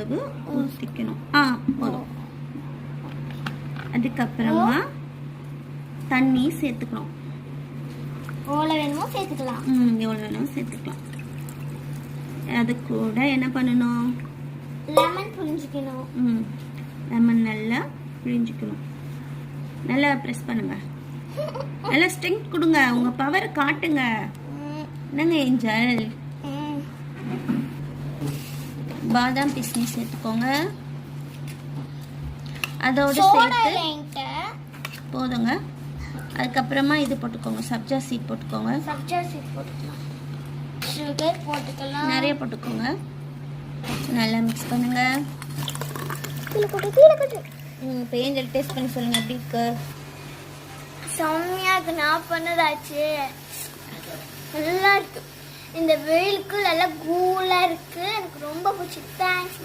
அளவு ஊற்றிக்கணும் ஆ போதும். அதுக்கப்புறமா தண்ணி சேர்த்துக்கணும். எவ்வளோ வேணுமோ சேர்த்துக்கலாம். ம் எவ்வளோ வேணும் சேர்த்துக்கலாம். அது கூட என்ன பண்ணணும்? லெமன் புரிஞ்சுக்கணும் ம் லெமன் நல்லா பிழிஞ்சிக்கணும். நல்லா ப்ரெஸ் பண்ணுங்க. நல்லா ஸ்ட்ரென்த் கொடுங்க. உங்கள் பவர் காட்டுங்க. என்னங்க ஏஞ்சல். பாதாம் பிஸ்னி சேர்த்துக்கோங்க அதோட சேர்த்து போதுங்க. அதுக்கப்புறமா இது போட்டுக்கோங்க. சப்ஜா சீட் போட்டுக்கோங்க. சப்ஜா சீட் போட்டுக்கலாம். சுகர் போட்டுக்கலாம். நிறைய போட்டுக்கோங்க. நல்லா மிக்ஸ் பண்ணுங்க. கீழே ஏஞ்சல் டேஸ்ட் பண்ணி சொல்லுங்க. எப்படி இருக்கு? செம்மையா இருக்கு. நான் பண்ணதாச்சு. இந்த வெயிலுக்கு நல்லா கூலா இருக்கு. எனக்கு ரொம்ப பிடிச்சி தேங்க்ஸ்